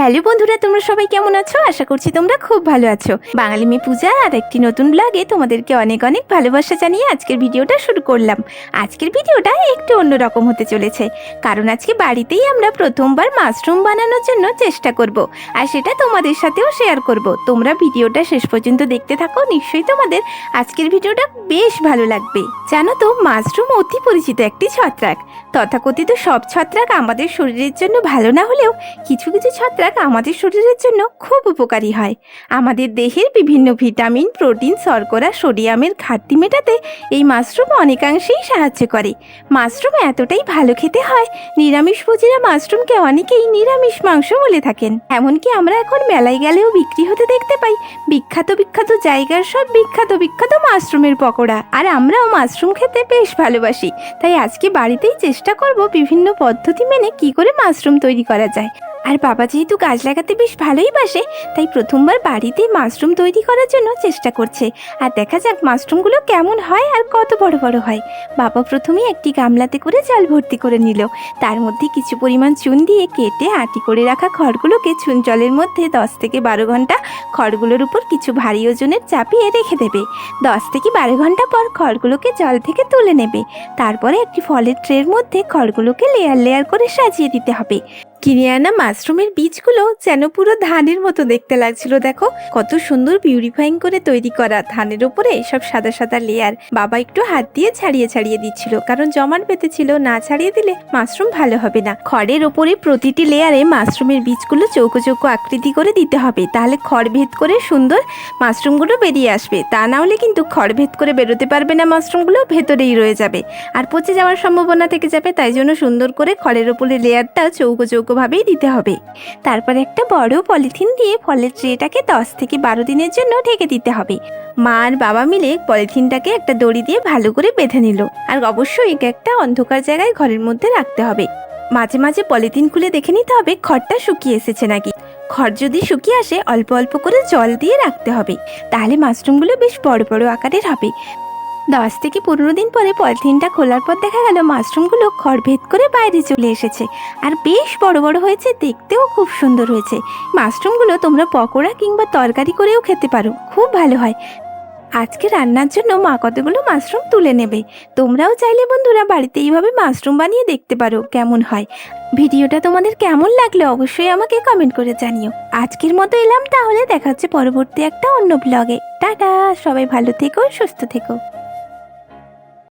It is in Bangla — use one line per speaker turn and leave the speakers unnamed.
হ্যালো বন্ধুরা, তোমরা সবাই কেমন আছো? আশা করছি তোমরা খুব ভালো আছো। বাঙালি মেয়ে পূজা আর একটি নতুন ব্লগে তোমাদেরকে অনেক অনেক ভালোবাসা জানিয়ে আজকের ভিডিওটা শুরু করলাম। আজকের ভিডিওটা একটু অন্যরকম হতে চলেছে, কারণ আজকে বাড়িতেই আমরা প্রথমবার মাশরুম বানানোর জন্য চেষ্টা করব আর সেটা তোমাদের সাথেও শেয়ার করব। তোমরা ভিডিওটা শেষ পর্যন্ত দেখতে থাকো, নিশ্চয়ই তোমাদের আজকের ভিডিওটা বেশ ভালো লাগবে। জানো তো, মাশরুম অতি পরিচিত একটি ছত্রাক। তথাকথিত সব ছত্রাক আমাদের শরীরের জন্য ভালো না হলেও কিছু কিছু ছত্রাক আমাদের শরীরের জন্য খুব উপকারী হয়। আমাদের দেহের বিভিন্ন ভিটামিন, প্রোটিন, শর্করা, সোডিয়ামের ঘাটতি মেটাতে এই মাশরুম অনেকাংশেই সাহায্য করে। মাশরুম এতটাই ভালো খেতে হয় নিরামিষভোজীরা মাশরুমকে অনেকেই নিরামিষ মাংস বলে থাকেন। এমনকি আমরা এখন মেলায় গেলেও বিক্রি হতে দেখতে পাই, বিখ্যাত বিখ্যাত জায়গার সব বিখ্যাত বিখ্যাত মাশরুমের পকোড়া। আর আমরাও মাশরুম খেতে বেশ ভালোবাসি। তাই আজকে বাড়িতেই চেষ্টা করব বিভিন্ন পদ্ধতি মেনে কি করে মাশরুম তৈরি করা যায়। আর বাবা যেহেতু গাছ লাগাতে বেশ ভালোই বাসে, তাই প্রথমবার বাড়িতে মাশরুম তৈরি করার জন্য চেষ্টা করছে। আর দেখা যাক মাশরুমগুলো কেমন হয় আর কত বড় বড় হয়। বাবা প্রথমেই একটি গামলাতে করে জল ভর্তি করে নিল। তার মধ্যে কিছু পরিমাণ চুন দিয়ে কেটে আটি করে রাখা খড়গুলোকে চুন জলের মধ্যে দশ থেকে বারো ঘণ্টা খড়গুলোর উপর কিছু ভারী ওজনের চাপিয়ে রেখে দেবে। দশ থেকে বারো ঘণ্টা পর খড়গুলোকে জল থেকে তুলে নেবে। তারপরে একটি ফলের ট্রের মধ্যে খড়গুলোকে লেয়ার লেয়ার করে সাজিয়ে দিতে হবে। কিনে আনা মাশরুমের বীজগুলো যেন পুরো ধানের মতো দেখতে লাগছিল, দেখো। কত সুন্দর পিউরিফাইং করে তৈরি করা ধানের উপরে সব সাদা সাদা লেয়ার বাবা একটু হাত দিয়ে ছাড়িয়ে ছাড়িয়ে দিচ্ছিল, কারণ জমাট বেঁধেছিল না ছাড়িয়ে দিলে মাশরুম ভালো হবে না। খড়ের ওপরে প্রতিটি লেয়ারে মাশরুমের বীজগুলো চৌকো চৌকো আকৃতি করে দিতে হবে, তাহলে খড় ভেদ করে সুন্দর মাশরুমগুলো বেরিয়ে আসবে। তা না হলে কিন্তু খড় ভেদ করে বেরোতে পারবে না, মাশরুমগুলো ভেতরেই রয়ে যাবে। আর পচে যাওয়ার সম্ভাবনা থেকে যাবে, তাই জন্য সুন্দর করে খড়ের ওপরে লেয়ারটা চৌকো চৌকোভাবেই দিতে হবে। তারপর একটা বড় পলিথিন দিয়ে ফলের ট্রেটাকে দশ থেকে বারো দিনের জন্য ঢেকে দিতে হবে। মা আর বাবা মিলে পলিথিনটাকে একটা দড়ি দিয়ে ভালো করে বেঁধে নিল। আর অবশ্যই একে একটা অন্ধকার জায়গায় ঘরের মধ্যে রাখতে হবে। মাঝে মাঝে পলিথিন খুলে দেখে নিতে হবে খড়টা শুকিয়ে এসেছে নাকি। খড় যদি শুকিয়ে আসে, অল্প অল্প করে জল দিয়ে রাখতে হবে। তাহলে মাশরুমগুলো বেশ বড় বড় আকারের হবে। দশ থেকে পনেরো দিন পরে পলিথিনটা খোলার পর দেখা গেল মাশরুমগুলো খড় ভেদ করে বাইরে চলে এসেছে। আর বেশ বড় বড় হয়েছে, দেখতেও খুব সুন্দর হয়েছে। মাশরুমগুলো তোমরা পকোড়া কিংবা তরকারি করেও খেতে পারো, খুব ভালো হয়। আজকে রান্নার জন্য মা কতগুলো মাশরুম তুলে নেবে? তোমরাও চাইলে বন্ধুরা বাড়িতে এইভাবে মাশরুম বানিয়ে দেখতে পারো কেমন হয়। ভিডিওটা তোমাদের কেমন লাগল অবশ্যই আমাকে কমেন্ট করে জানিও। আজকের মতো এলাম, তাহলে দেখা হচ্ছে পরবর্তী একটা অন্য ব্লগে টাটা, সবাই ভালো থেকো, সুস্থ থেকো।